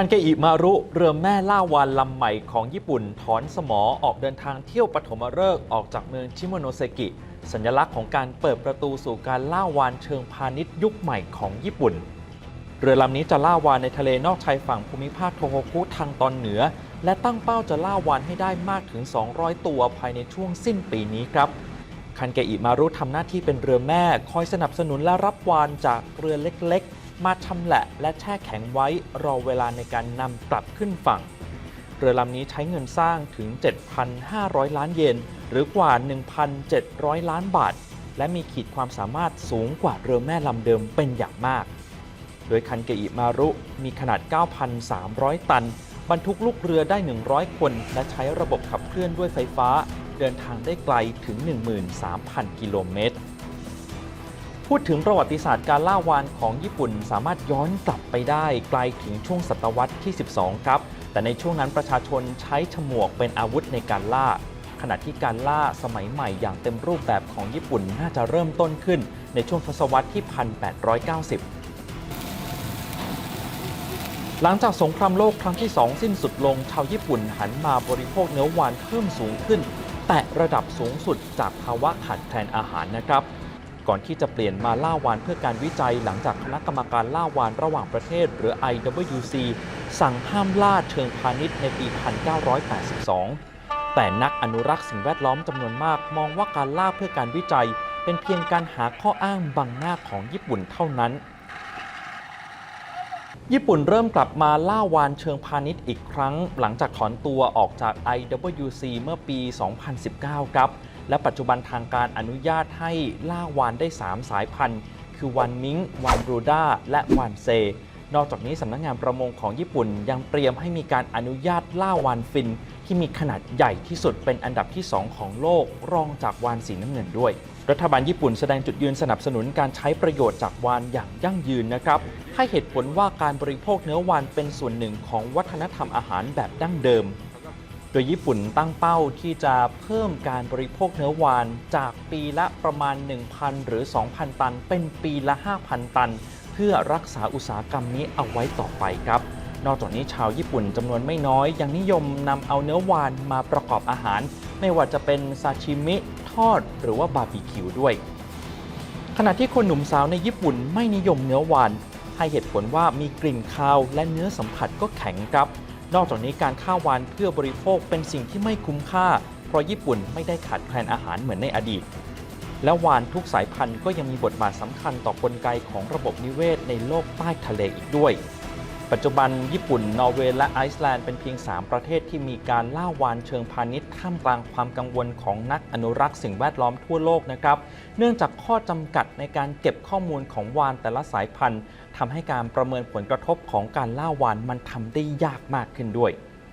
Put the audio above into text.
คันเกอิมารุเรือแม่ล่าวานลำใหม่ของญี่ปุ่นถอนสมอออกเดินทางเที่ยวปฐมฤกษ์ออกจากเมืองชิโมโนเซกิ สัญลักษณ์ของการเปิดประตูสู่การล่าวานเชิงพาณิชย์ยุคใหม่ของญี่ปุ่น เรือลำนี้จะล่าวานในทะเลนอกชายฝั่งภูมิภาคโทโฮคุทางตอนเหนือ และตั้งเป้าจะล่าวานให้ได้มากถึง 200 ตัวภายในช่วงสิ้นปีนี้ครับคันเกอิมารุทำหน้าที่เป็นเรือแม่คอยสนับสนุนและรับวานจากเรือเล็กๆ มาชำแหละและแช่แข็งไว้รอเวลาในการนำกลับขึ้นฝั่ง เรือลำนี้ใช้เงินสร้างถึง 7,500 ล้านเยน หรือกว่า 1,700 ล้านบาท และมีขีดความสามารถสูงกว่าเรือแม่ลำเดิมเป็นอย่างมาก โดยคันเกอิมารุมีขนาด 9,300 ตัน บรรทุกลูกเรือได้ 100 คน และใช้ระบบขับเคลื่อนด้วยไฟฟ้า เดินทางได้ไกลถึง 13,000 กิโลเมตร พูดถึงประวัติศาสตร์การล่าวานของญี่ปุ่น สามารถย้อนกลับไปได้ไกลถึงช่วงศตวรรษที่ 12 ครับ แต่ในช่วงนั้นประชาชนใช้ฉมวกเป็นอาวุธในการล่า ขณะที่การล่าสมัยใหม่อย่างเต็มรูปแบบของญี่ปุ่นน่าจะเริ่มต้นขึ้นในช่วงทศวรรษที่ 1890หลังจากสงครามโลกครั้งที่ 2 สิ้นสุดลง ชาวญี่ปุ่นหันมาบริโภคเนื้อวานเพิ่มสูงขึ้น แต่ระดับสูงสุดจากภาวะขาดแคลนอาหารนะครับ ก่อนที่จะเปลี่ยนมาล่าวานเพื่อการวิจัยหลังจากคณะกรรมการล่าวานระหว่างประเทศ หรือ IWC สั่งห้ามล่าเชิงพาณิชย์ในปี 1982 แต่นักอนุรักษ์สิ่งแวดล้อมจำนวนมากมองว่าการล่าเพื่อการวิจัย เป็นเพียงการหาข้ออ้างบังหน้าของญี่ปุ่นเท่านั้นญี่ปุ่นเริ่มกลับมาล่าวานเชิงพาณิชย์อีกครั้ง หลังจากถอนตัวออกจาก IWC เมื่อปี 2019 ครับ และปัจจุบันทางการอนุญาตให้ล่าวานได้ 3 สายพันธุ์ คือวานมิงวานบรูด้า และวานเซ นอกจากนี้สำนักงานประมงของญี่ปุ่น ยังเตรียมให้มีการอนุญาตล่าวานฟิน ที่มีขนาดใหญ่ที่สุดเป็นอันดับที่ 2 ของโลก รองจากวานสีน้ำเงินด้วย รัฐบาลญี่ปุ่นแสดงจุดยืนสนับสนุนการใช้ประโยชน์จากวานอย่างยั่งยืนนะครับให้เหตุผลว่าการบริโภคเนื้อวานเป็นส่วนหนึ่งของวัฒนธรรมอาหารแบบดั้งเดิม โดยญี่ปุ่นตั้งเป้าที่จะเพิ่มการบริโภคเนื้อวานจากปีละประมาณ 1,000 หรือ 2,000 ตัน เป็นปีละ 5,000 ตัน เพื่อรักษาอุตสาหกรรมนี้เอาไว้ต่อไปครับ นอกจากนี้ชาวญี่ปุ่นจำนวนไม่น้อย ยังนิยมนำเอาเนื้อวานมาประกอบอาหาร ไม่ว่าจะเป็นซาชิมิ ทอด หรือว่าบาร์บีคิวด้วย ขณะที่คนหนุ่มสาวในญี่ปุ่นไม่นิยมเนื้อวานให้เหตุผลว่ามีกลิ่นคาวและเนื้อสัมผัสก็แข็งครับ นอกจากนี้การฆ่าวานเพื่อบริโภคเป็นสิ่งที่ไม่คุ้มค่า เพราะญี่ปุ่นไม่ได้ขาดแคลนอาหารเหมือนในอดีต และวานทุกสายพันธุ์ก็ยังมีบทบาทสำคัญต่อกลไกของระบบนิเวศในโลกใต้ทะเลอีกด้วย ปัจจุบันญี่ปุ่น นอร์เวย์และไอซ์แลนด์เป็นเพียง 3 ประเทศที่มีการล่าวานเชิงพาณิชย์ท่ามกลางความกังวลของนักอนุรักษ์สิ่งแวดล้อมทั่วโลกนะครับ เนื่องจากข้อจำกัดในการเก็บข้อมูลของวานแต่ละสายพันธุ์ทำให้การประเมินผลกระทบของการล่าวานมันทำได้ยากมากขึ้นด้วย